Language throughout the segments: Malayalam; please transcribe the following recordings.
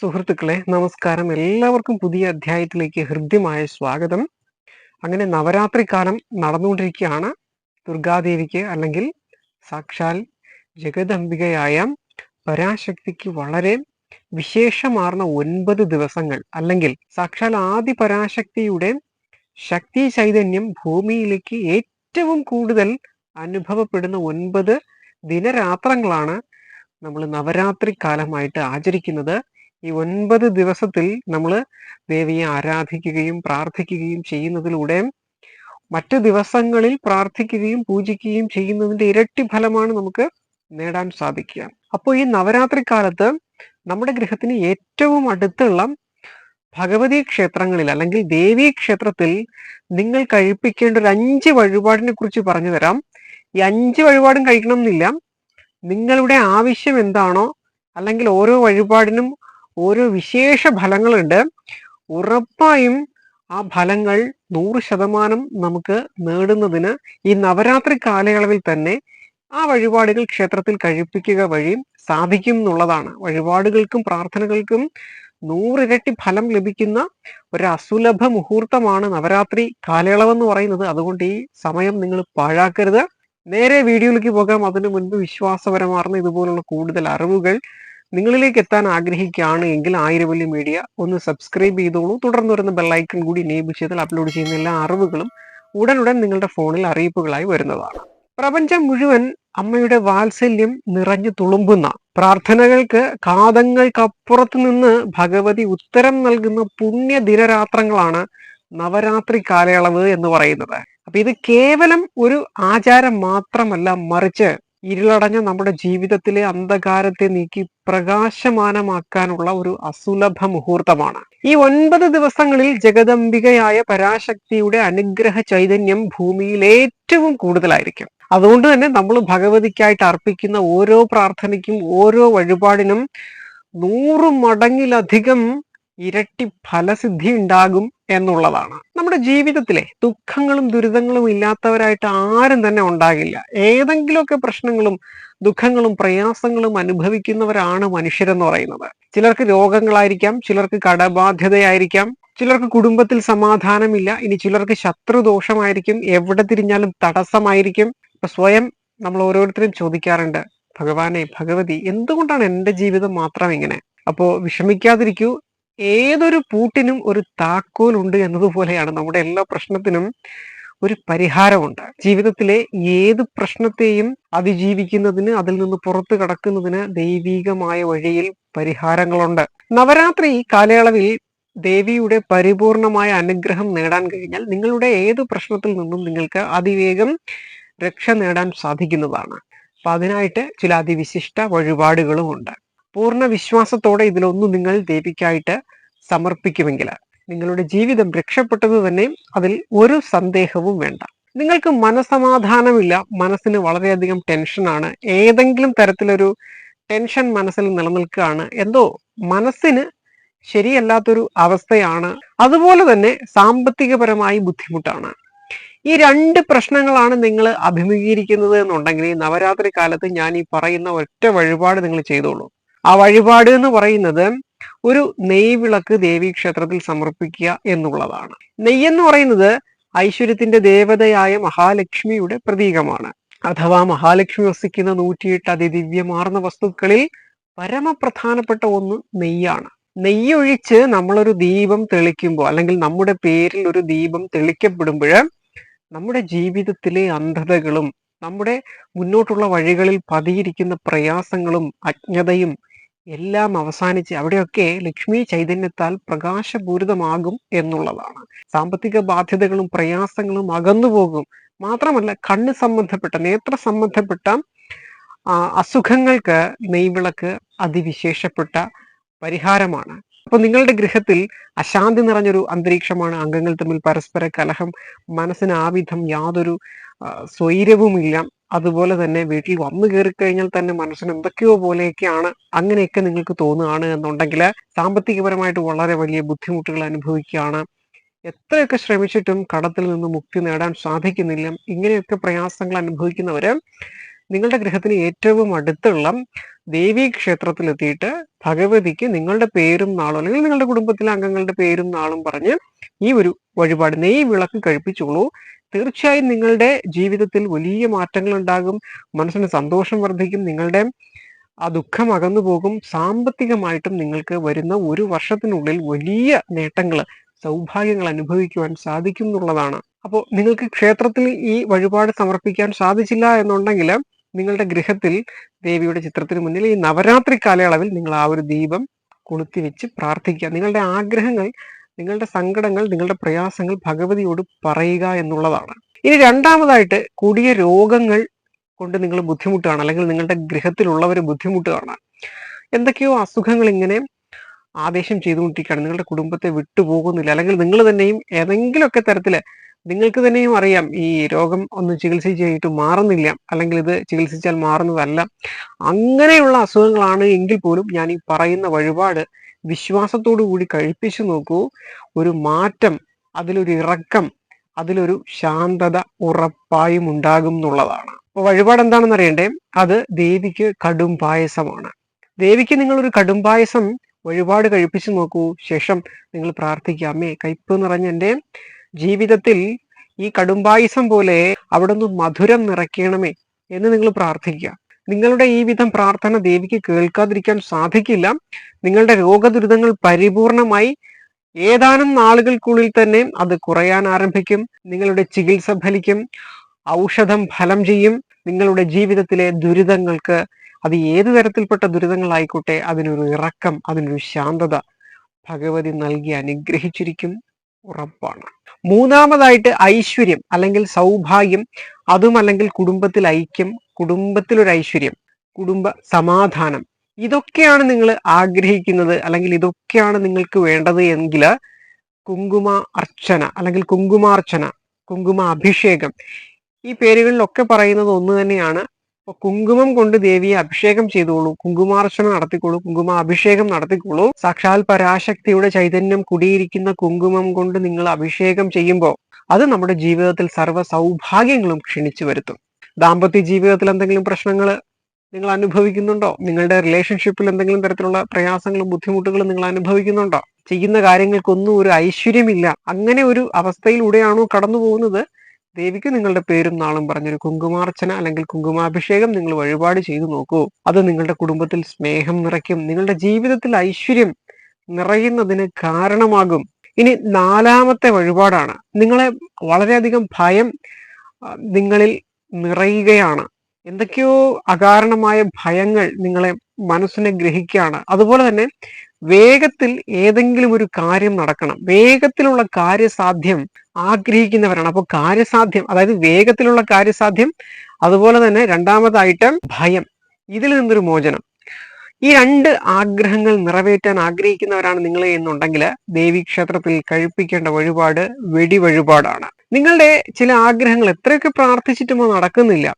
സുഹൃത്തുക്കളെ നമസ്കാരം. എല്ലാവർക്കും പുതിയ അധ്യായത്തിലേക്ക് ഹൃദ്യമായ സ്വാഗതം. അങ്ങനെ നവരാത്രി കാലം നടന്നുകൊണ്ടിരിക്കുകയാണ്. ദുർഗാദേവിക്ക് അല്ലെങ്കിൽ സാക്ഷാൽ ജഗദംബികയായ പരാശക്തിക്ക് വളരെ വിശേഷമാർന്ന ഒൻപത് ദിവസങ്ങൾ അല്ലെങ്കിൽ സാക്ഷാൽ ആദി പരാശക്തിയുടെ ശക്തി ചൈതന്യം ഭൂമിയിലേക്ക് ഏറ്റവും കൂടുതൽ അനുഭവപ്പെടുന്ന ഒൻപത് ദിനരാത്രങ്ങളാണ് നമ്മൾ നവരാത്രി കാലമായിട്ട് ആചരിക്കുന്നത്. ഈ ഒൻപത് ദിവസത്തിൽ നമ്മൾ ദേവിയെ ആരാധിക്കുകയും പ്രാർത്ഥിക്കുകയും ചെയ്യുന്നതിലൂടെ മറ്റ് ദിവസങ്ങളിൽ പ്രാർത്ഥിക്കുകയും പൂജിക്കുകയും ചെയ്യുന്നതിന്റെ ഇരട്ടി ഫലമാണ് നമുക്ക് നേടാൻ സാധിക്കുക. അപ്പോൾ ഈ നവരാത്രി കാലത്ത് നമ്മുടെ ഗൃഹത്തിന് ഏറ്റവും അടുത്തുള്ള ഭഗവതി ക്ഷേത്രങ്ങളിൽ അല്ലെങ്കിൽ ദേവീ ക്ഷേത്രത്തിൽ നിങ്ങൾ കഴിപ്പിക്കേണ്ട ഒരു അഞ്ച് വഴിപാടിനെ കുറിച്ച് പറഞ്ഞു തരാം. ഈ അഞ്ച് വഴിപാടും കഴിക്കണം എന്നില്ല നിങ്ങളുടെ ആവശ്യം എന്താണോ അല്ലെങ്കിൽ ഓരോ വഴിപാടിനും ഓരോ വിശേഷ ഫലങ്ങളുണ്ട്. ഉറപ്പായും ആ ഫലങ്ങൾ നൂറ് ശതമാനം നമുക്ക് നേടുന്നതിന് ഈ നവരാത്രി കാലയളവിൽ തന്നെ ആ വഴിപാടുകൾ ക്ഷേത്രത്തിൽ കഴിപ്പിക്കുക വഴി സാധിക്കും എന്നുള്ളതാണ്. വഴിപാടുകൾക്കും പ്രാർത്ഥനകൾക്കും നൂറിരട്ടി ഫലം ലഭിക്കുന്ന ഒരു അസുലഭ മുഹൂർത്തമാണ് നവരാത്രി കാലയളവെന്ന് പറയുന്നത്. അതുകൊണ്ട് ഈ സമയം നിങ്ങൾ പാഴാക്കരുത്. നേരെ വീഡിയോയിലേക്ക് പോകാം. അതിനു മുൻപ് വിശ്വാസപരമാർന്ന ഇതുപോലുള്ള കൂടുതൽ അറിവുകൾ നിങ്ങളിലേക്ക് എത്താൻ ആഗ്രഹിക്കുകയാണ് എങ്കിൽ ആയിരവല്ലി മീഡിയ ഒന്ന് സബ്സ്ക്രൈബ് ചെയ്തോളൂ. തുടർന്ന് വരുന്ന ബെല്ലൈക്കൺ കൂടി എനേബിൾ ചെയ്താൽ അപ്ലോഡ് ചെയ്യുന്ന എല്ലാ അറിവുകളും ഉടനുടൻ നിങ്ങളുടെ ഫോണിൽ അറിയിപ്പുകളായി വരുന്നതാണ്. പ്രപഞ്ചം മുഴുവൻ അമ്മയുടെ വാത്സല്യം നിറഞ്ഞു തുളുമ്പുന്ന പ്രാർത്ഥനകൾക്ക് കാതങ്ങൾക്കപ്പുറത്ത് നിന്ന് ഭഗവതി ഉത്തരം നൽകുന്ന പുണ്യ ദിനരാത്രങ്ങളാണ് നവരാത്രി കാലയളവ് എന്ന് പറയുന്നത്. അപ്പൊ ഇത് കേവലം ഒരു ആചാരം മാത്രമല്ല മറിച്ച് ഇരുളടഞ്ഞ നമ്മുടെ ജീവിതത്തിലെ അന്ധകാരത്തെ നീക്കി പ്രകാശമാനമാക്കാനുള്ള ഒരു അസുലഭ മുഹൂർത്തമാണ്. ഈ ഒൻപത് ദിവസങ്ങളിൽ ജഗദംബികയായ പരാശക്തിയുടെ അനുഗ്രഹ ചൈതന്യം ഭൂമിയിൽ ഏറ്റവും കൂടുതലായിരിക്കും. അതുകൊണ്ട് തന്നെ നമ്മൾ ഭഗവതിക്കായിട്ട് അർപ്പിക്കുന്ന ഓരോ പ്രാർത്ഥനയ്ക്കും ഓരോ വഴിപാടിനും നൂറ് മടങ്ങിലധികം ഇരട്ടി ഫലസിദ്ധി ഉണ്ടാകും എന്നുള്ളതാണ്. നമ്മുടെ ജീവിതത്തിലെ ദുഃഖങ്ങളും ദുരിതങ്ങളും ഇല്ലാത്തവരായിട്ട് ആരും തന്നെ ഉണ്ടാകില്ല. ഏതെങ്കിലുമൊക്കെ പ്രശ്നങ്ങളും ദുഃഖങ്ങളും പ്രയാസങ്ങളും അനുഭവിക്കുന്നവരാണ് മനുഷ്യരെന്ന് പറയുന്നത്. ചിലർക്ക് രോഗങ്ങളായിരിക്കാം ചിലർക്ക് കടബാധ്യതയായിരിക്കാം ചിലർക്ക് കുടുംബത്തിൽ സമാധാനമില്ല ഇനി ചിലർക്ക് ശത്രുദോഷമായിരിക്കും എവിടെ തിരിഞ്ഞാലും തടസ്സമായിരിക്കും. ഇപ്പൊ സ്വയം നമ്മൾ ഓരോരുത്തരും ചോദിക്കാറുണ്ട് ഭഗവാനെ ഭഗവതി എന്തുകൊണ്ടാണ് എന്റെ ജീവിതം മാത്രം ഇങ്ങനെ? അപ്പോ വിഷമിക്കാതിരിക്കൂ ഏതൊരു പൂട്ടിനും ഒരു താക്കോൽ ഉണ്ട് എന്നതുപോലെയാണ് നമ്മുടെ എല്ലാ പ്രശ്നത്തിനും ഒരു പരിഹാരമുണ്ട്. ജീവിതത്തിലെ ഏത് പ്രശ്നത്തെയും അതിജീവിക്കുന്നതിന് അതിൽ നിന്ന് പുറത്തു കടക്കുന്നതിന് ദൈവീകമായ വഴിയിൽ പരിഹാരങ്ങളുണ്ട്. നവരാത്രി കാലയളവിൽ ദേവിയുടെ പരിപൂർണമായ അനുഗ്രഹം നേടാൻ കഴിഞ്ഞാൽ നിങ്ങളുടെ ഏത് പ്രശ്നത്തിൽ നിന്നും നിങ്ങൾക്ക് അതിവേഗം രക്ഷ നേടാൻ സാധിക്കുന്നതാണ്. അപ്പൊ അതിനായിട്ട് ചില അതിവിശിഷ്ട വഴിപാടുകളും ഉണ്ട് പൂർണ വിശ്വാസത്തോടെ ഇതിലൊന്നും നിങ്ങൾ ദേവിക്കായിട്ട് സമർപ്പിക്കുമെങ്കിൽ നിങ്ങളുടെ ജീവിതം രക്ഷപ്പെട്ടത് തന്നെ അതിൽ ഒരു സന്ദേഹവും വേണ്ട. നിങ്ങൾക്ക് മനസമാധാനമില്ല മനസ്സിന് വളരെയധികം ടെൻഷനാണ് ഏതെങ്കിലും തരത്തിലൊരു ടെൻഷൻ മനസ്സിൽ നിലനിൽക്കുകയാണ് എന്തോ മനസ്സിന് ശരിയല്ലാത്തൊരു അവസ്ഥയാണ് അതുപോലെ തന്നെ സാമ്പത്തികപരമായി ബുദ്ധിമുട്ടാണ്. ഈ രണ്ട് പ്രശ്നങ്ങളാണ് നിങ്ങൾ അഭിമുഖീകരിക്കുന്നത് എന്നുണ്ടെങ്കിൽ നവരാത്രി കാലത്ത് ഞാൻ ഈ പറയുന്ന ഒറ്റ വഴിപാട് നിങ്ങൾ ചെയ്തോളൂ. ആ വഴിപാട് എന്ന് പറയുന്നത് ഒരു നെയ്വിളക്ക് ദേവീക്ഷേത്രത്തിൽ സമർപ്പിക്കുക എന്നുള്ളതാണ്. നെയ്യെന്ന് പറയുന്നത് ഐശ്വര്യത്തിന്റെ ദേവതയായ മഹാലക്ഷ്മിയുടെ പ്രതീകമാണ്. അഥവാ മഹാലക്ഷ്മി വസിക്കുന്ന നൂറ്റിയെട്ട് അതിദിവ്യമാർന്ന വസ്തുക്കളിൽ പരമപ്രധാനപ്പെട്ട ഒന്ന് നെയ്യാണ്. നെയ്യൊഴിച്ച് നമ്മളൊരു ദീപം തെളിക്കുമ്പോൾ അല്ലെങ്കിൽ നമ്മുടെ പേരിൽ ഒരു ദീപം തെളിക്കപ്പെടുമ്പോൾ നമ്മുടെ ജീവിതത്തിലെ അന്ധതകളും നമ്മുടെ മുന്നോട്ടുള്ള വഴികളിൽ പതിയിരിക്കുന്ന പ്രയാസങ്ങളും അജ്ഞതയും എല്ലാം അവസാനിച്ച് അവിടെയൊക്കെ ലക്ഷ്മി ചൈതന്യത്താൽ പ്രകാശപൂരിതമാകും എന്നുള്ളതാണ്. സാമ്പത്തിക ബാധ്യതകളും പ്രയാസങ്ങളും അകന്നു പോകും മാത്രമല്ല കണ്ണ് സംബന്ധപ്പെട്ട നേത്ര സംബന്ധപ്പെട്ട അസുഖങ്ങൾക്ക് നെയ്വിളക്ക് അതിവിശേഷപ്പെട്ട പരിഹാരമാണ്. അപ്പൊ നിങ്ങളുടെ ഗൃഹത്തിൽ അശാന്തി നിറഞ്ഞൊരു അന്തരീക്ഷമാണ് അംഗങ്ങൾ തമ്മിൽ പരസ്പര കലഹം മനസ്സിന് ആവിധം യാതൊരു സ്വൈരവുമില്ല. അതുപോലെ തന്നെ വീട്ടിൽ വന്നു കയറി കഴിഞ്ഞാൽ തന്നെ മനസ്സിന് എന്തൊക്കെയോ പോലെയൊക്കെയാണ് അങ്ങനെയൊക്കെ നിങ്ങൾക്ക് തോന്നുകയാണ് എന്നുണ്ടെങ്കിൽ സാമ്പത്തികപരമായിട്ട് വളരെ വലിയ ബുദ്ധിമുട്ടുകൾ അനുഭവിക്കുകയാണ്. എത്രയൊക്കെ ശ്രമിച്ചിട്ടും കടത്തിൽ നിന്ന് മുക്തി നേടാൻ സാധിക്കുന്നില്ല. ഇങ്ങനെയൊക്കെ പ്രയാസങ്ങൾ അനുഭവിക്കുന്നവര് നിങ്ങളുടെ ഗൃഹത്തിന് ഏറ്റവും അടുത്തുള്ള ദേവീ ക്ഷേത്രത്തിലെത്തിയിട്ട് ഭഗവതിക്ക് നിങ്ങളുടെ പേരും നാളും അല്ലെങ്കിൽ നിങ്ങളുടെ കുടുംബത്തിലെ അംഗങ്ങളുടെ പേരും നാളും പറഞ്ഞ് ഈ ഒരു വഴിപാട് നെയ് വിളക്ക് കഴിപ്പിച്ചോളൂ. തീർച്ചയായും നിങ്ങളുടെ ജീവിതത്തിൽ വലിയ മാറ്റങ്ങൾ ഉണ്ടാകും മനസ്സിന് സന്തോഷം വർദ്ധിക്കും. നിങ്ങളുടെ ആ ദുഃഖം അകന്നു പോകും. സാമ്പത്തികമായിട്ടും നിങ്ങൾക്ക് വരുന്ന ഒരു വർഷത്തിനുള്ളിൽ വലിയ നേട്ടങ്ങൾ സൗഭാഗ്യങ്ങൾ അനുഭവിക്കുവാൻ സാധിക്കും എന്നുള്ളതാണ് അപ്പോൾ നിങ്ങൾക്ക് ക്ഷേത്രത്തിൽ ഈ വഴിപാട് സമർപ്പിക്കാൻ സാധിച്ചില്ല എന്നുണ്ടെങ്കിൽ നിങ്ങളുടെ ഗൃഹത്തിൽ ദേവിയുടെ ചിത്രത്തിന് മുന്നിൽ ഈ നവരാത്രി കാലയളവിൽ നിങ്ങൾ ആ ഒരു ദീപം കൊളുത്തി വെച്ച് പ്രാർത്ഥിക്കുക. നിങ്ങളുടെ ആഗ്രഹങ്ങൾ നിങ്ങളുടെ സങ്കടങ്ങൾ നിങ്ങളുടെ പ്രയാസങ്ങൾ ഭഗവതിയോട് പറയുക എന്നുള്ളതാണ്. ഇനി രണ്ടാമതായിട്ട് കൊടിയ രോഗങ്ങൾ കൊണ്ട് നിങ്ങൾ ബുദ്ധിമുട്ടാണ് അല്ലെങ്കിൽ നിങ്ങളുടെ ഗൃഹത്തിലുള്ളവർ ബുദ്ധിമുട്ടുകയാണ്. എന്തൊക്കെയോ അസുഖങ്ങൾ ഇങ്ങനെ ആദേശം ചെയ്തുകൊണ്ടിരിക്കുകയാണ്. നിങ്ങളുടെ കുടുംബത്തെ വിട്ടുപോകുന്നില്ല അല്ലെങ്കിൽ നിങ്ങൾ തന്നെയും ഏതെങ്കിലുമൊക്കെ തരത്തിൽ നിങ്ങൾക്ക് തന്നെയും അറിയാം ഈ രോഗം ഒന്ന് ചികിത്സിച്ച് മാറുന്നില്ല അല്ലെങ്കിൽ ഇത് ചികിത്സിച്ചാൽ മാറുന്നതല്ല. അങ്ങനെയുള്ള അസുഖങ്ങളാണ് എങ്കിൽ പോലും ഞാൻ ഈ പറയുന്ന വഴിപാട് വിശ്വാസത്തോടു കൂടി കഴിപ്പിച്ചു നോക്കൂ. ഒരു മാറ്റം അതിലൊരു ഇറക്കം അതിലൊരു ശാന്തത ഉറപ്പായും ഉണ്ടാകും എന്നുള്ളതാണ്. അപ്പൊ വഴിപാട് എന്താണെന്ന് അറിയണ്ടേ? അത് ദേവിക്ക് കടും പായസമാണ്. ദേവിക്ക് നിങ്ങളൊരു കടും പായസം വഴിപാട് കഴിപ്പിച്ചു നോക്കൂ. ശേഷം നിങ്ങൾ പ്രാർത്ഥിക്കുക. അമ്മേ കയ്പ് നിറഞ്ഞ എന്റെ ജീവിതത്തിൽ ഈ കടുംപായസം പോലെ അവിടെ നിന്ന് മധുരം നിറയ്ക്കണമേ എന്ന് നിങ്ങൾ പ്രാർത്ഥിക്കുക. നിങ്ങളുടെ ഈ വിധം പ്രാർത്ഥന ദേവിക്ക് കേൾക്കാതിരിക്കാൻ സാധിക്കില്ല. നിങ്ങളുടെ രോഗദുരിതങ്ങൾ പരിപൂർണമായി ഏതാനും നാളുകൾക്കുള്ളിൽ തന്നെ അത് കുറയാൻ ആരംഭിക്കും. നിങ്ങളുടെ ചികിത്സ ഫലിക്കും. ഔഷധം ഫലം ചെയ്യും. നിങ്ങളുടെ ജീവിതത്തിലെ ദുരിതങ്ങൾക്ക് അത് ഏത് തരത്തിൽപ്പെട്ട ദുരിതങ്ങളായിക്കോട്ടെ അതിനൊരു ഇറക്കം അതിനൊരു ശാന്തത ഭഗവതി നൽകി അനുഗ്രഹിച്ചിരിക്കും ഉറപ്പാണ്. മൂന്നാമതായിട്ട് ഐശ്വര്യം അല്ലെങ്കിൽ സൗഭാഗ്യം അതും അല്ലെങ്കിൽ കുടുംബത്തിൽ ഐക്യം കുടുംബത്തിലൊരു ഐശ്വര്യം കുടുംബ സമാധാനം. ഇതൊക്കെയാണ് നിങ്ങൾ ആഗ്രഹിക്കുന്നത് അല്ലെങ്കിൽ ഇതൊക്കെയാണ് നിങ്ങൾക്ക് വേണ്ടത് എങ്കിൽ കുങ്കുമ അർച്ചന അല്ലെങ്കിൽ കുങ്കുമാർച്ചന കുങ്കുമ അഭിഷേകം. ഈ പേരുകളിലൊക്കെ പറയുന്നത് ഒന്ന് തന്നെയാണ്. അപ്പൊ കുങ്കുമം കൊണ്ട് ദേവിയെ അഭിഷേകം ചെയ്തോളൂ കുങ്കുമാർച്ചന നടത്തിക്കോളൂ കുങ്കുമ അഭിഷേകം നടത്തിക്കോളൂ. സാക്ഷാൽ പരാശക്തിയുടെ ചൈതന്യം കുടിയിരിക്കുന്ന കുങ്കുമം കൊണ്ട് നിങ്ങൾ അഭിഷേകം ചെയ്യുമ്പോൾ അത് നമ്മുടെ ജീവിതത്തിൽ സർവ സൗഭാഗ്യങ്ങളും ക്ഷണിച്ചു വരുത്തും. ദാമ്പത്യ ജീവിതത്തിൽ എന്തെങ്കിലും പ്രശ്നങ്ങൾ നിങ്ങൾ അനുഭവിക്കുന്നുണ്ടോ? നിങ്ങളുടെ റിലേഷൻഷിപ്പിൽ എന്തെങ്കിലും തരത്തിലുള്ള പ്രയാസങ്ങളും ബുദ്ധിമുട്ടുകളും നിങ്ങൾ അനുഭവിക്കുന്നുണ്ടോ? ചെയ്യുന്ന കാര്യങ്ങൾക്കൊന്നും ഒരു ഐശ്വര്യമില്ല. അങ്ങനെ ഒരു അവസ്ഥയിലൂടെയാണോ കടന്നു പോകുന്നത്? ദേവിക്ക് നിങ്ങളുടെ പേരും നാളും പറഞ്ഞൊരു കുങ്കുമാർച്ചന അല്ലെങ്കിൽ കുങ്കുമാഭിഷേകം നിങ്ങൾ വഴിപാട് ചെയ്തു നോക്കൂ. അത് നിങ്ങളുടെ കുടുംബത്തിൽ സ്നേഹം നിറയ്ക്കും. നിങ്ങളുടെ ജീവിതത്തിൽ ഐശ്വര്യം നിറയുന്നതിന് കാരണമാകും. ഇനി നാലാമത്തെ വഴിപാടാണ്. നിങ്ങളെ വളരെയധികം ഭയം നിങ്ങളിൽ നിറയുകയാണ്. എന്തൊക്കെയോ അകാരണമായ ഭയങ്ങൾ നിങ്ങളെ മനസ്സിനെ ഗ്രഹിക്കുകയാണ്. അതുപോലെ തന്നെ വേഗത്തിൽ ഏതെങ്കിലും ഒരു കാര്യം നടക്കണം. വേഗത്തിലുള്ള കാര്യസാധ്യം ആഗ്രഹിക്കുന്നവരാണ്. അപ്പോൾ കാര്യസാധ്യം അതായത് വേഗത്തിലുള്ള കാര്യസാധ്യം അതുപോലെ തന്നെ രണ്ടാമതായിട്ട് ഭയം. ഇതിൽ നിന്നൊരു മോചനം. ഈ രണ്ട് ആഗ്രഹങ്ങൾ നിറവേറ്റാൻ ആഗ്രഹിക്കുന്നവരാണ് നിങ്ങൾ എന്നുണ്ടെങ്കിൽ ദേവീക്ഷേത്രത്തിൽ കഴിപ്പിക്കേണ്ട വഴിപാട് വെടി വഴിപാടാണ്. നിങ്ങളുടെ ചില ആഗ്രഹങ്ങൾ എത്രയൊക്കെ പ്രാർത്ഥിച്ചിട്ടും നടക്കുന്നില്ല.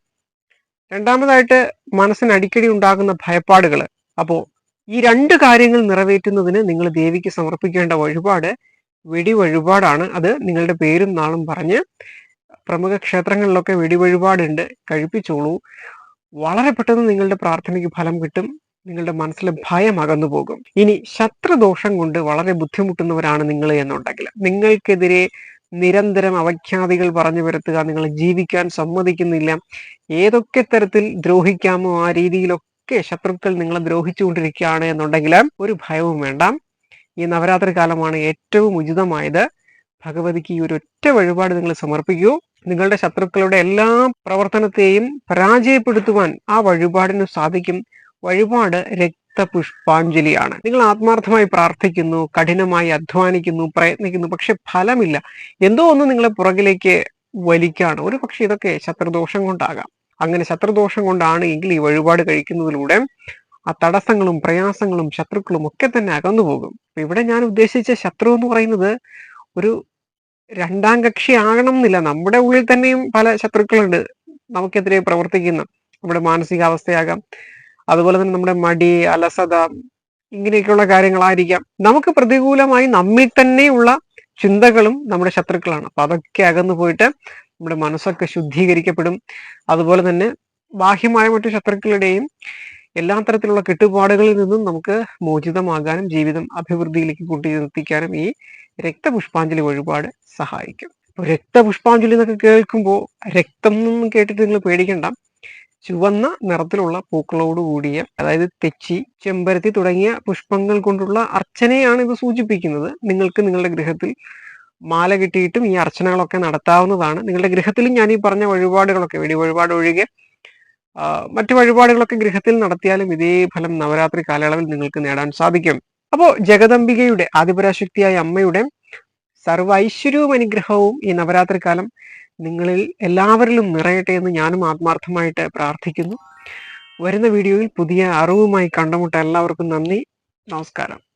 രണ്ടാമതായിട്ട് മനസ്സിന് അടിക്കടി ഉണ്ടാകുന്ന ഭയപ്പാടുകൾ അപ്പോ ഈ രണ്ട് കാര്യങ്ങൾ നിറവേറ്റുന്നതിന് നിങ്ങൾ ദേവിക്ക് സമർപ്പിക്കേണ്ട വഴിപാട് വെടി വഴിപാടാണ് അത് നിങ്ങളുടെ പേരും നാളും പറഞ്ഞ് പ്രമുഖ ക്ഷേത്രങ്ങളിലൊക്കെ വെടി വഴിപാടുണ്ട് കഴിപ്പിച്ചോളൂ. വളരെ പെട്ടെന്ന് നിങ്ങളുടെ പ്രാർത്ഥനയ്ക്ക് ഫലം കിട്ടും. നിങ്ങളുടെ മനസ്സിലെ ഭയം അകന്നു പോകും. ഇനി ശത്രുദോഷം കൊണ്ട് വളരെ ബുദ്ധിമുട്ടുന്നവരാണ് നിങ്ങൾ എന്നുണ്ടെങ്കിൽ നിങ്ങൾക്കെതിരെ നിരന്തരം അവഖ്യാതികൾ പറഞ്ഞു വരുത്തുക നിങ്ങൾ ജീവിക്കാൻ സമ്മതിക്കുന്നില്ല. ഏതൊക്കെ തരത്തിൽ ദ്രോഹിക്കാമോ ആ രീതിയിലൊക്കെ ശത്രുക്കൾ നിങ്ങളെ ദ്രോഹിച്ചുകൊണ്ടിരിക്കുകയാണ് എന്നുണ്ടെങ്കിൽ ഒരു ഭയവും വേണ്ട. ഈ നവരാത്രി കാലമാണ് ഏറ്റവും ഉചിതമായത്. ഭഗവതിക്ക് ഈ ഒരു ഒറ്റ വഴിപാട് നിങ്ങൾ സമർപ്പിക്കൂ. നിങ്ങളുടെ ശത്രുക്കളുടെ എല്ലാ പ്രവർത്തനത്തെയും പരാജയപ്പെടുത്തുവാൻ ആ വഴിപാടിന് സാധിക്കും. വഴിപാട് രക്തപുഷ്പാഞ്ജലിയാണ് നിങ്ങൾ ആത്മാർത്ഥമായി പ്രാർത്ഥിക്കുന്നു കഠിനമായി അധ്വാനിക്കുന്നു പ്രയത്നിക്കുന്നു പക്ഷെ ഫലമില്ല. എന്തോ ഒന്ന് നിങ്ങളെ പുറകിലേക്ക് വലിക്കാണ് ഒരു പക്ഷെ ഇതൊക്കെ ശത്രുദോഷം കൊണ്ടാകാം. അങ്ങനെ ശത്രുദോഷം കൊണ്ടാണ് എങ്കിൽ ഈ വഴിപാട് കഴിക്കുന്നതിലൂടെ ആ തടസ്സങ്ങളും പ്രയാസങ്ങളും ശത്രുക്കളും ഒക്കെ തന്നെ അകന്നു പോകും. ഇവിടെ ഞാൻ ഉദ്ദേശിച്ച ശത്രു എന്ന് പറയുന്നത് ഒരു രണ്ടാം കക്ഷി ആകണം എന്നില്ല. നമ്മുടെ ഉള്ളിൽ തന്നെയും പല ശത്രുക്കളുണ്ട്. നമുക്കെതിരെ പ്രവർത്തിക്കുന്ന നമ്മുടെ മാനസികാവസ്ഥയാകാം അതുപോലെ തന്നെ നമ്മുടെ മടി അലസത ഇങ്ങനെയൊക്കെയുള്ള കാര്യങ്ങളായിരിക്കാം. നമുക്ക് പ്രതികൂലമായി നമ്മിൽ തന്നെയുള്ള ചിന്തകളും നമ്മുടെ ശത്രുക്കളാണ്. അപ്പൊ അതൊക്കെ അകന്നു പോയിട്ട് നമ്മുടെ മനസ്സൊക്കെ ശുദ്ധീകരിക്കപ്പെടും. അതുപോലെ തന്നെ ബാഹ്യമായ മറ്റു ശത്രുക്കളുടെയും എല്ലാ തരത്തിലുള്ള കെട്ടുപാടുകളിൽ നിന്നും നമുക്ക് മോചിതമാകാനും ജീവിതം അഭിവൃദ്ധിയിലേക്ക് കൂട്ടിയെത്തിക്കാനും ഈ രക്തപുഷ്പാഞ്ജലി വഴിപാട് സഹായിക്കും. രക്തപുഷ്പാഞ്ജലി എന്നൊക്കെ കേൾക്കുമ്പോൾ രക്തം എന്നൊന്നും കേട്ടിട്ട് നിങ്ങൾ പേടിക്കണ്ട. ചുവന്ന നിറത്തിലുള്ള പൂക്കളോട് കൂടിയ അതായത് തെച്ചി ചെമ്പരത്തി തുടങ്ങിയ പുഷ്പങ്ങൾ കൊണ്ടുള്ള അർച്ചനയാണ് ഇത് സൂചിപ്പിക്കുന്നത്. നിങ്ങൾക്ക് നിങ്ങളുടെ ഗൃഹത്തിൽ മാല കിട്ടിയിട്ടും ഈ അർച്ചനകളൊക്കെ നടത്താവുന്നതാണ്. നിങ്ങളുടെ ഗൃഹത്തിലും ഞാൻ ഈ പറഞ്ഞ വഴിപാടുകളൊക്കെ വെടി വഴിപാട് ഒഴികെ മറ്റു വഴിപാടുകളൊക്കെ ഗൃഹത്തിൽ നടത്തിയാലും ഇതേ ഫലം നവരാത്രി കാലയളവിൽ നിങ്ങൾക്ക് നേടാൻ സാധിക്കും. അപ്പോൾ ജഗദംബികയുടെ ആദിപരാശക്തിയായ അമ്മയുടെ സർവ ഐശ്വര്യവും അനുഗ്രഹവും ഈ നവരാത്രി കാലം നിങ്ങളിൽ എല്ലാവരിലും നിറയട്ടെ എന്ന് ഞാനും ആത്മാർത്ഥമായിട്ട് പ്രാർത്ഥിക്കുന്നു. വരുന്ന വീഡിയോയിൽ പുതിയ അറിവുമായി കണ്ടുമുട്ട എല്ലാവർക്കും നന്ദി. നമസ്കാരം.